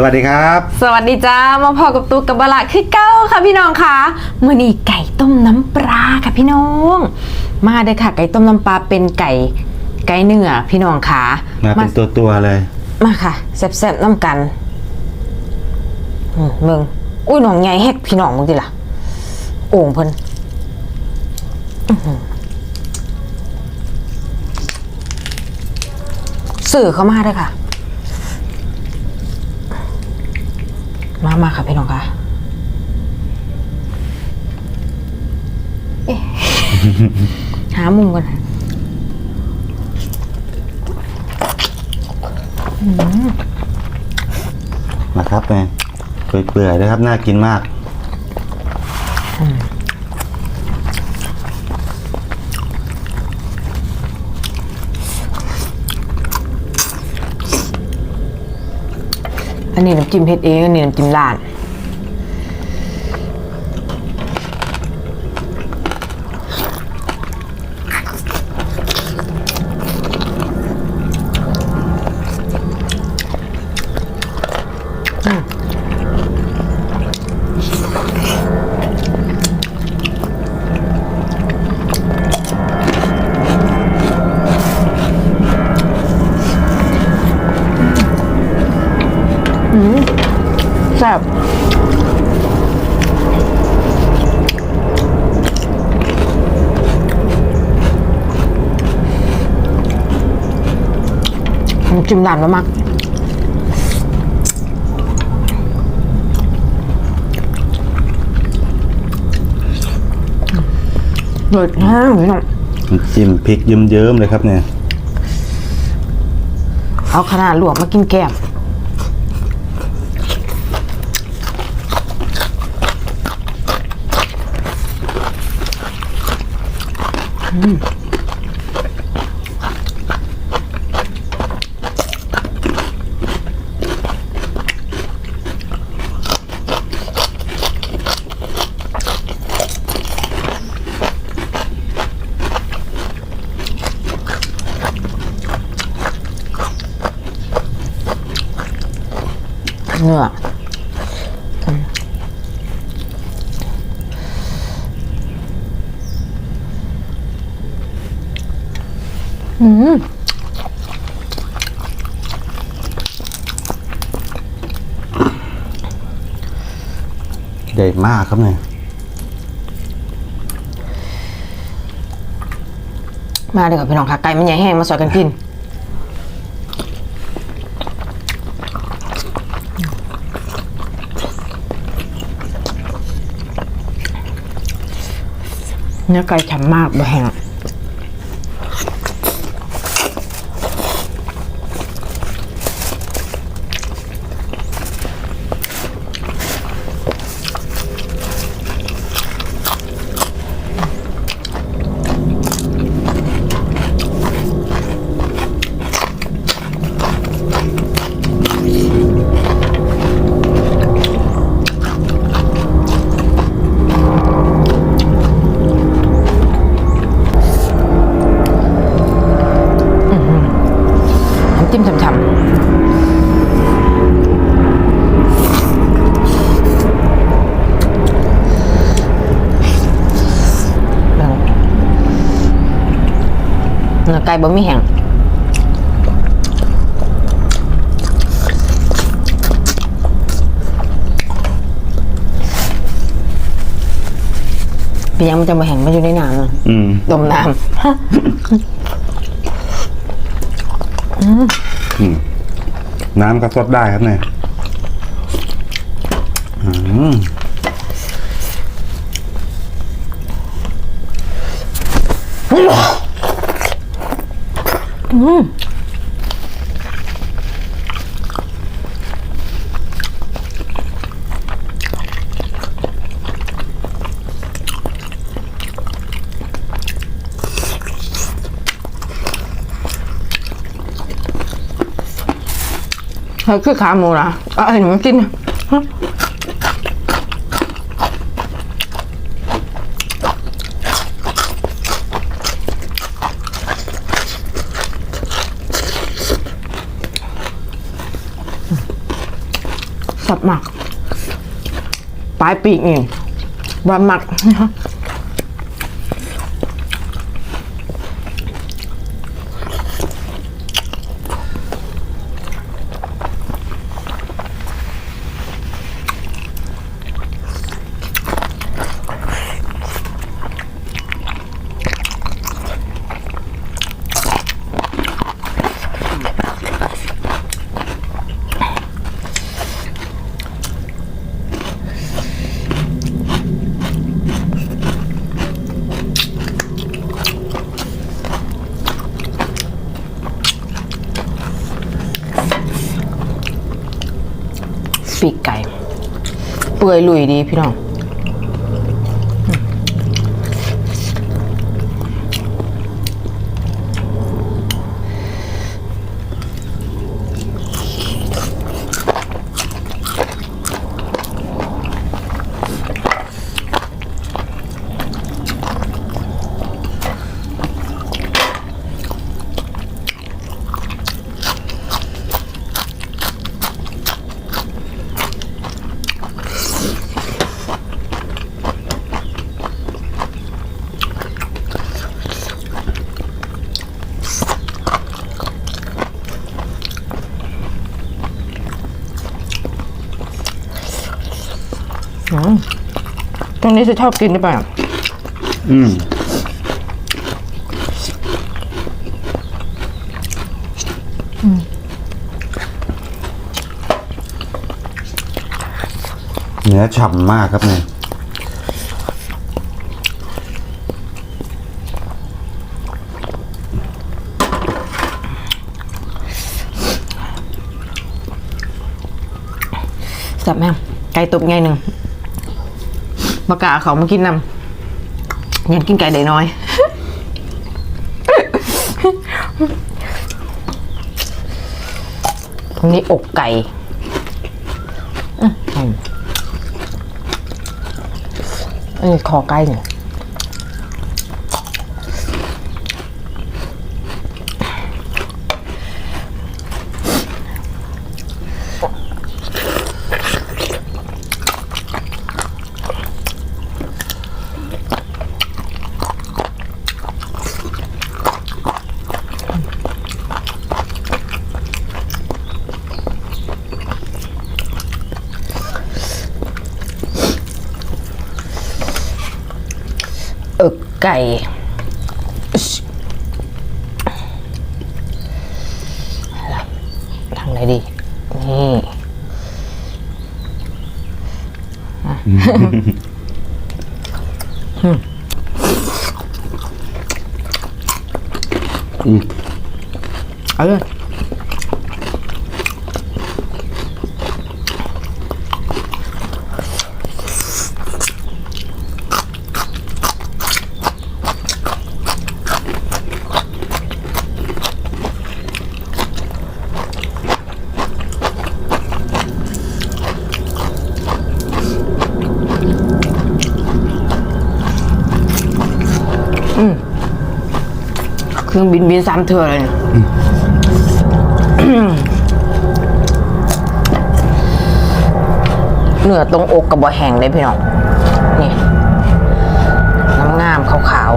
สวัสดีครับ สวัสดีจ้ามาพอกับตุ๊กกับบะละคือเก้าค่ะพี่น้องค่ะมื่อนี้ไก่ต้มน้ำปลาค่ะพี่น้อง มาเลยค่ะ ไก่ต้มน้ำปลาเป็นไก่ไก่เนื้อพี่น้องค่ะมาเป็นตัวตัวๆเลย มาค่ะแซ่บๆน้ำกันอืมมึงอุ้ยน้องใหญ่แฮกพี่น้องมึงดิล่ะโอ่งเพิ่นอื้อหือสื่อเข้ามาเลยค่ะ มามาค่ะพี่น้องค่ะ เอ๊ะ หามุมกันค่ะนะครับแม่เปื่อยๆนะครับ น่ากินมาก อันนี้น้ำจิ้มเผ็ดเอง อันนี้น้ำจิ้มร้าน น้ำจิ้มร้านมามากเดือดแห้งพี่น้องจิ้มพริกเยิ้มๆเลยครับเนี่ย เอาขนาดหลวกมากินแก้ม เนื้ออืมใหญ่มากครับเนี่ย มาเดี๋ยวกับพี่น้องค่ะไก่มันใหญ่แห้งมาสอยกันกิน เนื้อไก่ฉ่ำมากบ่แห้ง ไก่บะหมี่แห้งเป็นยังมันจะมาแห้งมันอยู่ในน้ำอะอืมต้มน้น้ำก็สดได้ครับเนี่ยอืมำเฮ้ยคือขาหมูนะเอาไอ้หนูมากินฮะ สับหมัก ปลายปีกนี่บะหมักนะคะไก่ เปื่อยลุยดีพี่น้อง ตรงนี้จะชอบกินหรือเปล่าอืมเนื้อฉ่ำมากครับเนี่ยสับแม่งไก่ตบไงหนึ่ง บากาเขามากินนำยันกินไก่ได้น้อยนนี้อกไก่อันนี้คอไก่เนี่ย ไก่อิ๊ชทางไหนดี นี่อืมเอาเลย รื่องบินบินซ้ำเธอเลยเนี่ยเนื้อตรงอกกับบะแห้งเลยพี่น้อง นี่ น้ำงามขาว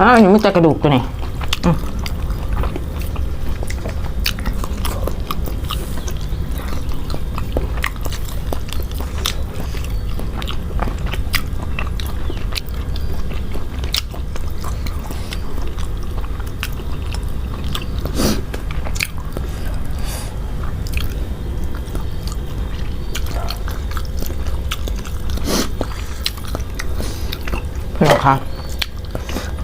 อ้าวยังไม่แต่กระดูกตัวนี้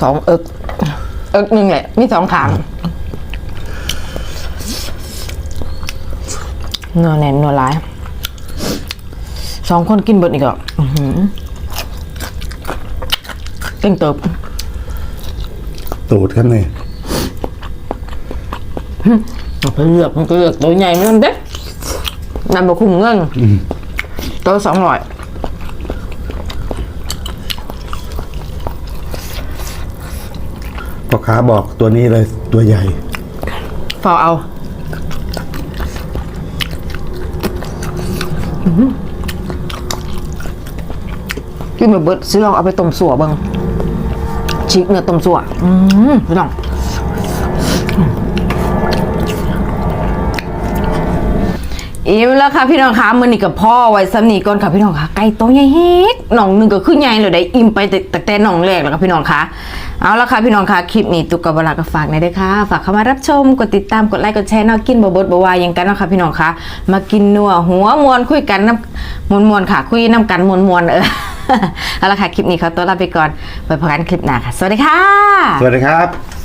สองเอิกเอิกหนึ่งแหละ มีสองขางเนื้อแน่นเนื้อร้ายสองคนกินเบิดอีกอะอื้อหือเก่งเติบตูดครับนี่เอาไปเลือกมันก็เลือกตัวใหญ่นั่นเด้นั่นบะคุ้มเงินตัวสองร้อย พ่อค้าบอกตัวนี้เลยตัวใหญ่ฟอเอาอื้อหือกินแบบเบิดซื้อลองเอาไปต้มสัวเบิ่งชิกเนื้อต้มสัวอืมพี่น้องอิ่มแล้วค่ะพี่น้องคะมือนี่กับพ่อไว้ซ้ำนี่ก่อนค่ะพี่น้องคะไก่โตวใหญ่เฮ็ดหน่องหนึ่งก็ขึ้นใหญ่เลยได้อิ่มไปแต่แต่แต่หน่องแรกแล้วค่ะพี่น้องคะ เอาละค่ะพี่น้องคะคลิปนี้ตุกกับบลาก็ฝากในอยเด้วยค่ะ ฝากเข้ามารับชมกดติดตามกดไลค์กดแชร์นอกกินบบบดบวายยังกันนะคะพี่น้องคะมากินนัวหัวมวนคุยกันน้ำมวนมวนๆค่ะ คุยน้ำกันมวนมวนเออเอาละค่ะคลิปนี้ขอตัวลาไปก่อนไว้พบกันคลิปหน้าค่ะ สวัสดีค่ะ สวัสดีครับ